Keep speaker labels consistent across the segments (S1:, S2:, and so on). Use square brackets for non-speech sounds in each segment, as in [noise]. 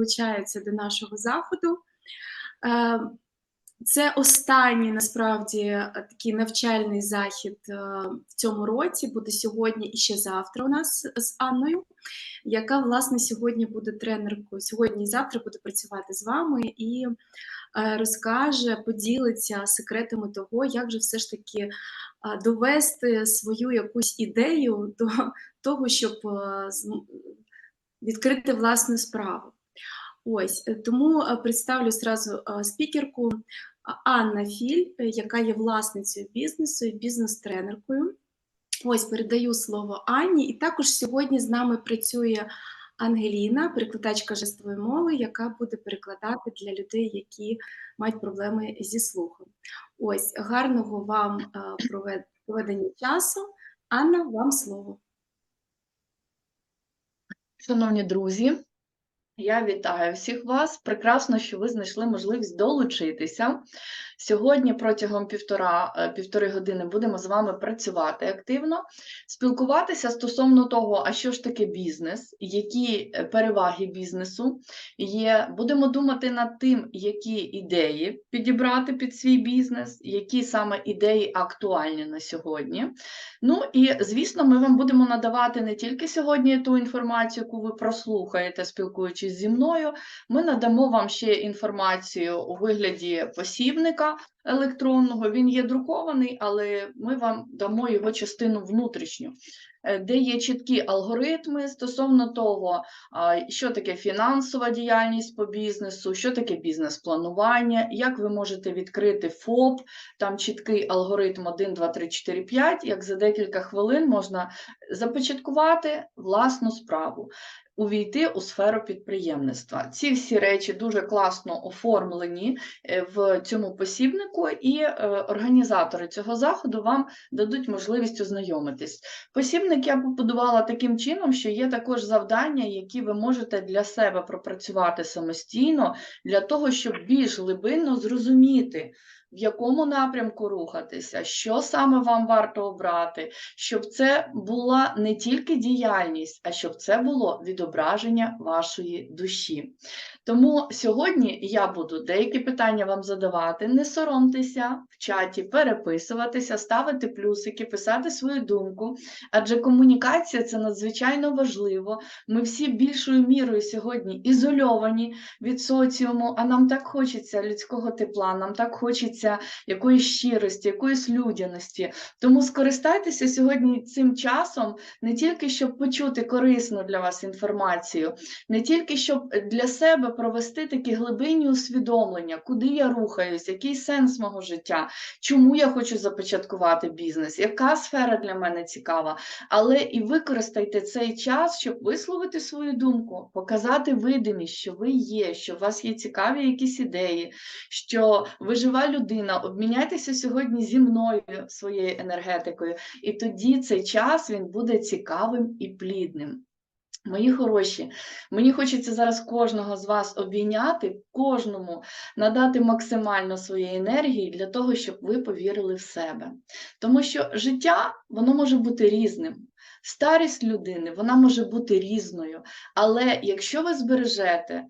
S1: долучаються до нашого заходу. Е, Це останній насправді такий навчальний захід е, в цьому році. Буде сьогодні і ще завтра у нас з Анною, яка власне сьогодні буде тренеркою. Сьогодні і завтра буде працювати з вами і е, розкаже, поділиться секретами того, як же все ж таки довести свою якусь ідею до того, щоб відкрити власну справу. Ось е, тому е, представлю зразу е, спікерку Анна Філь, яка є власницею бізнесу і бізнес-тренеркою. Ось передаю слово Анні. І також сьогодні з нами працює Ангеліна, перекладачка жестової мови, яка буде перекладати для людей, які мають проблеми зі слухом. Ось гарного вам проведення часу. Анна, вам слово.
S2: Шановні друзі, я вітаю всіх вас. Прекрасно, що ви знайшли можливість долучитися. Сьогодні протягом півтора, е, півтори години будемо з вами працювати активно, спілкуватися стосовно того, а що ж таке бізнес, які е, переваги бізнесу є. Будемо думати над тим, які ідеї підібрати під свій бізнес, які саме ідеї актуальні на сьогодні. Ну і звісно, ми вам будемо надавати не тільки сьогодні ту інформацію, яку ви прослухаєте, спілкуючись зі мною. Ми надамо вам ще інформацію у вигляді посібника は електронного. Він є друкований, але ми вам дамо його частину внутрішню, е, де є чіткі алгоритми стосовно того, що таке фінансова діяльність по бізнесу, що таке бізнес-планування, як ви можете відкрити ФОП, там чіткий алгоритм 1, 2, 3, 4, 5, як за декілька хвилин можна започаткувати власну справу, увійти у сферу підприємництва. Ці всі речі дуже класно оформлені е, в цьому посібнику, і е, організатори цього заходу вам дадуть можливість ознайомитись. Посібник я побудувала таким чином, що є також завдання, які ви можете для себе пропрацювати самостійно, для того, щоб більш глибинно зрозуміти, в якому напрямку рухатися, що саме вам варто обрати, щоб це була не тільки діяльність, а щоб це було відображення вашої душі. Тому сьогодні я буду деякі питання вам задавати. Не соромтеся в чаті, переписуватися, ставити плюсики, писати свою думку, адже комунікація це надзвичайно важливо. Ми всі більшою мірою сьогодні ізольовані від соціуму, а нам так хочеться людського тепла, нам так хочеться якоїсь щирості, якоїсь людяності. Тому скористайтеся сьогодні цим часом не тільки щоб почути корисну для вас інформацію, не тільки щоб для себе провести такі глибинні усвідомлення, куди я рухаюсь, який сенс мого життя, чому я хочу започаткувати бізнес, яка сфера для мене цікава, але і використайте цей час, щоб висловити свою думку, показати видимість, що ви є, що у вас є цікаві якісь ідеї, що ви жива людина, обміняйтеся сьогодні зі мною своєю енергетикою, і тоді цей час він буде цікавим і плідним. Мої хороші, мені хочеться зараз кожного з вас обійняти, кожному надати максимально своєї енергії для того, щоб ви повірили в себе. Тому що життя воно може бути різним. Старість людини вона може бути різною, але якщо ви збережете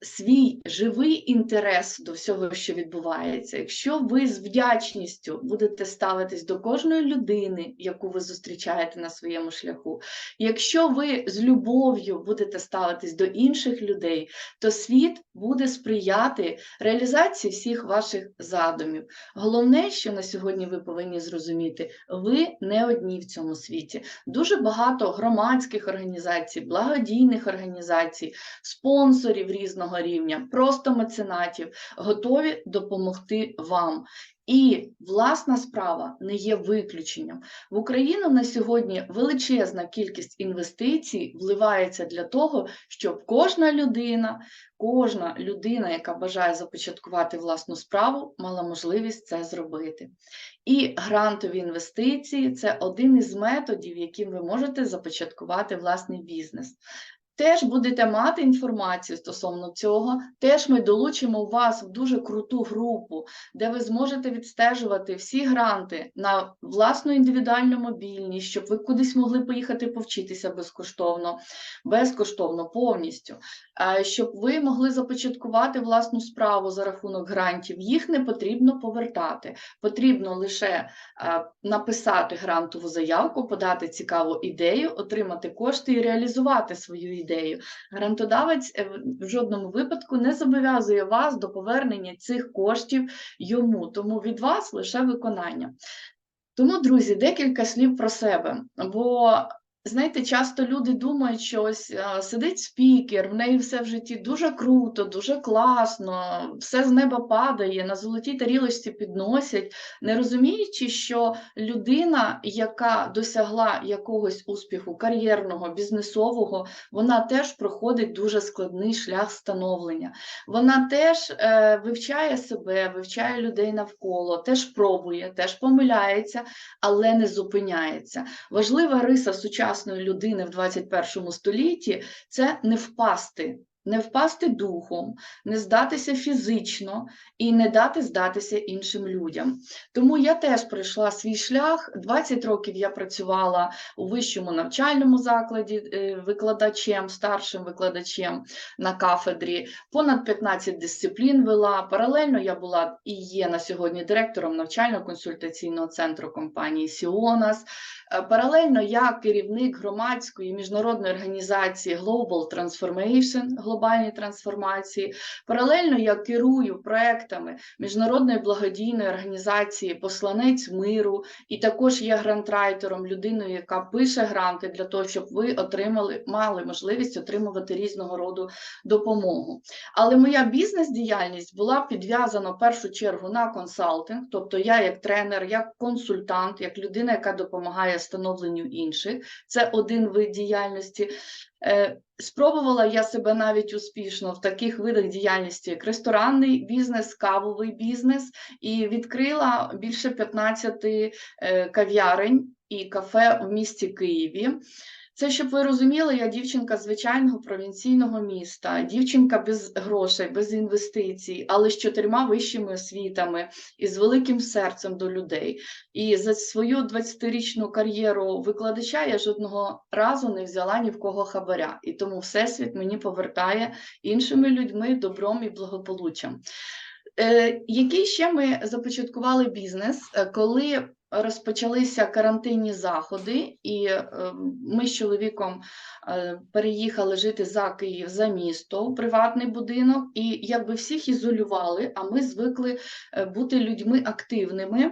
S2: свій живий інтерес до всього, що відбувається, якщо ви з вдячністю будете ставитись до кожної людини, яку ви зустрічаєте на своєму шляху, якщо ви з любов'ю будете ставитись до інших людей, то світ буде сприяти реалізації всіх ваших задумів. Головне, що на сьогодні ви повинні зрозуміти, ви не одні в цьому світі. Дуже багато громадських організацій, благодійних організацій, спонсорів різного рівня, просто меценатів готові допомогти вам. І власна справа не є виключенням. В Україну на сьогодні величезна кількість інвестицій вливається для того, щоб кожна людина, кожна людина, яка бажає започаткувати власну справу, мала можливість це зробити. І грантові інвестиції це один із методів, яким ви можете започаткувати власний бізнес. Теж будете мати інформацію стосовно цього. Теж ми долучимо вас в дуже круту групу, де ви зможете відстежувати всі гранти на власну індивідуальну мобільність, щоб ви кудись могли поїхати повчитися безкоштовно, безкоштовно повністю, щоб ви могли започаткувати власну справу за рахунок грантів. Їх не потрібно повертати. Потрібно лише написати грантову заявку, подати цікаву ідею, отримати кошти і реалізувати свою ідею. Грантодавець Гарантодавець в- в жодному випадку не зобов'язує вас до повернення цих коштів йому, тому від вас лише виконання. Тому, друзі, декілька слів про себе. Бо знаєте, часто люди думають, що ось е, сидить спікер, в неї все в житті дуже круто, дуже класно, все з неба падає, на золотій тарілочці підносять, не розуміючи, що людина, яка досягла якогось успіху кар'єрного, бізнесового, вона теж проходить дуже складний шлях становлення. Вона теж е, вивчає себе, вивчає людей навколо, теж пробує, теж помиляється, але не зупиняється. Важлива риса сучасної людини в 21 столітті це не впасти. Не впасти духом, не здатися фізично і не дати здатися іншим людям. Тому я теж пройшла свій шлях. 20 років я працювала у вищому навчальному закладі е, викладачем, старшим викладачем на кафедрі, понад 15 дисциплін вела. Паралельно я була і є на сьогодні директором навчально-консультаційного центру компанії Сіонас. Е, Паралельно я керівник громадської міжнародної організації Global Transformation, глобальні трансформації. Паралельно я керую проектами міжнародної благодійної організації Посланець миру, і також є грантрайтером, людиною, яка пише гранти для того, щоб ви отримали, мали можливість отримувати різного роду допомогу. Але моя бізнес-діяльність була підв'язана в першу чергу на консалтинг, тобто я як тренер, як консультант, як людина, яка допомагає становленню інших. Це один вид діяльності. Е, Спробувала я себе навіть успішно в таких видах діяльності, як ресторанний бізнес, кавовий бізнес, і відкрила більше 15 е, кав'ярень і кафе в місті Києві. Це, щоб ви розуміли, я дівчинка звичайного провінційного міста, дівчинка без грошей, без інвестицій, але з чотирма вищими освітами і з великим серцем до людей. І за свою 20-річну кар'єру викладача я жодного разу не взяла ні в кого хабаря. І тому Всесвіт мені повертає іншими людьми добром і благополуччям. Е, який ще ми започаткували бізнес, е, коли розпочалися карантинні заходи, і е, ми з чоловіком е, переїхали жити за Київ за місто в приватний будинок, і якби всіх ізолювали, а ми звикли е, бути людьми активними.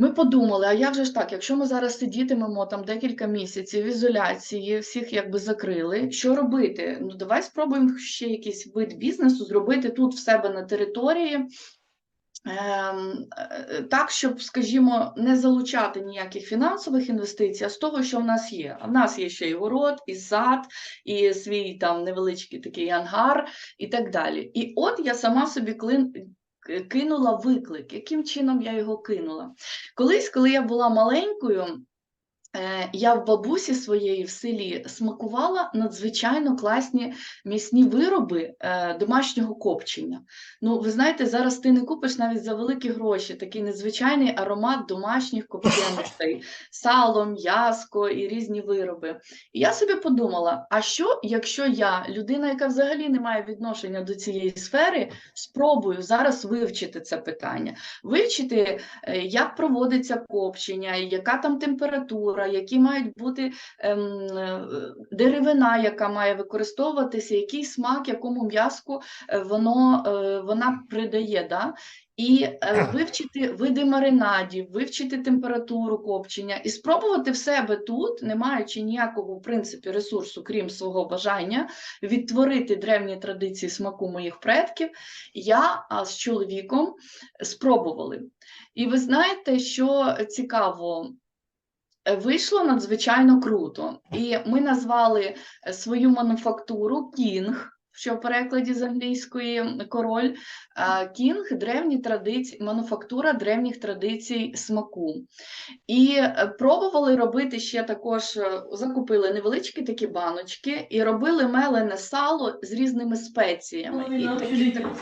S2: Ми подумали, а як же ж так, якщо ми зараз сидітимемо там декілька місяців в ізоляції, всіх якби закрили, що робити? Ну давай спробуємо ще якийсь вид бізнесу зробити тут в себе на території. Ем, е, так, щоб, скажімо, не залучати ніяких фінансових інвестицій, а з того, що в нас є. А в нас є ще і город, і сад, і свій там невеличкий такий ангар, і так далі. І от я сама собі клин, кинула виклик. Яким чином я його кинула? Колись, коли я була маленькою, е, я в бабусі своєї в селі смакувала надзвичайно класні м'ясні вироби е, домашнього копчення. Ну, ви знаєте, зараз ти не купиш навіть за великі гроші такий незвичайний аромат домашніх копченостей, [laughs] сало, м'яско і різні вироби. І я собі подумала: а що, якщо я, людина, яка взагалі не має відношення до цієї сфери, спробую зараз вивчити це питання, вивчити, е, як проводиться копчення, яка там температура, які мають бути ем, е, деревина, яка має використовуватися, який смак, якому м'язку е, воно, е, вона придає. Да? І е, вивчити види маринадів, вивчити температуру копчення і спробувати в себе тут, не маючи ніякого в принципі ресурсу, крім свого бажання, відтворити древні традиції смаку моїх предків, я а, з чоловіком спробували. І ви знаєте, що цікаво, вийшло надзвичайно круто. І ми назвали е, свою мануфактуру Кінг. що в перекладі з англійської король, кінг древні традиції, мануфактура древніх традицій смаку. І е, пробували робити ще також, е, закупили невеличкі такі баночки і робили мелене сало з різними спеціями. І такі, так,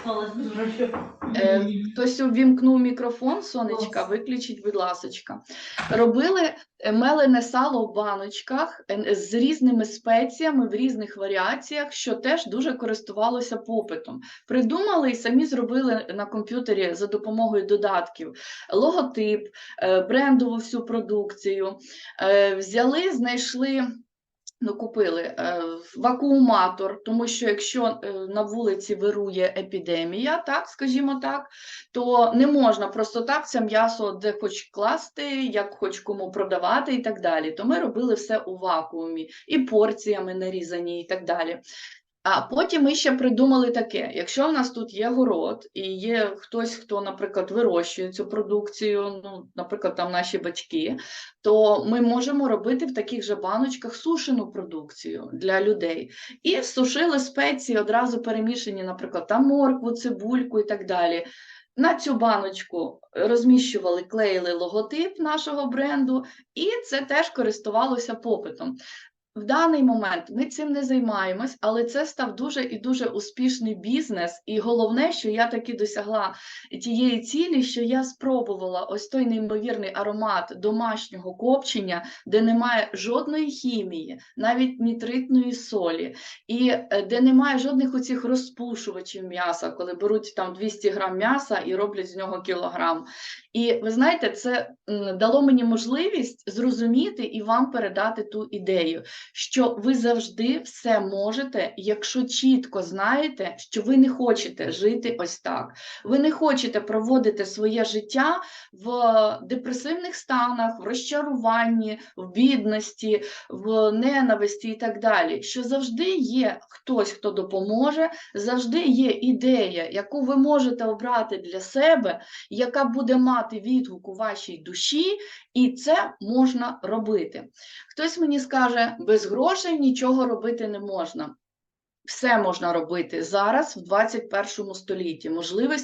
S2: Е, Хтось увімкнув мікрофон, сонечка, виключіть, будь ласочка. Робили мелене сало в баночках е, з різними спеціями в різних варіаціях, що теж дуже користувалося попитом. Придумали і самі зробили на комп'ютері за допомогою додатків логотип, е, брендову всю продукцію. Е, Взяли, знайшли. Ну, купили е, вакууматор, тому що якщо е, на вулиці вирує епідемія, так скажімо так, то не можна просто так це м'ясо де хоч класти, як хоч кому продавати і так далі. То ми робили все у вакуумі і порціями нарізані, і так далі. А потім ми ще придумали таке: якщо в нас тут є город, і є хтось, хто, наприклад, вирощує цю продукцію, ну, наприклад, там наші батьки, то ми можемо робити в таких же баночках сушену продукцію для людей. І сушили спеції, одразу перемішані, наприклад, там моркву, цибульку і так далі. На цю баночку розміщували, клеїли логотип нашого бренду, і це теж користувалося попитом. В даний момент ми цим не займаємось, але це став дуже і дуже успішний бізнес. І головне, що я таки досягла тієї цілі, що я спробувала ось той неймовірний аромат домашнього копчення, де немає жодної хімії, навіть нітритної солі, і е, де немає жодних оцих розпушувачів м'яса, коли беруть там 200 грам м'яса і роблять з нього кілограм. І ви знаєте, це дало мені можливість зрозуміти і вам передати ту ідею, що ви завжди все можете, якщо чітко знаєте, що ви не хочете жити ось так. Ви не хочете проводити своє життя в депресивних станах, в розчаруванні, в бідності, в ненависті і так далі. Що завжди є хтось, хто допоможе, завжди є ідея, яку ви можете обрати для себе, яка буде мати відгук у вашій душі, і це можна робити. Хтось мені скаже, без грошей нічого робити не можна. Все можна робити зараз в 21 столітті. Можливості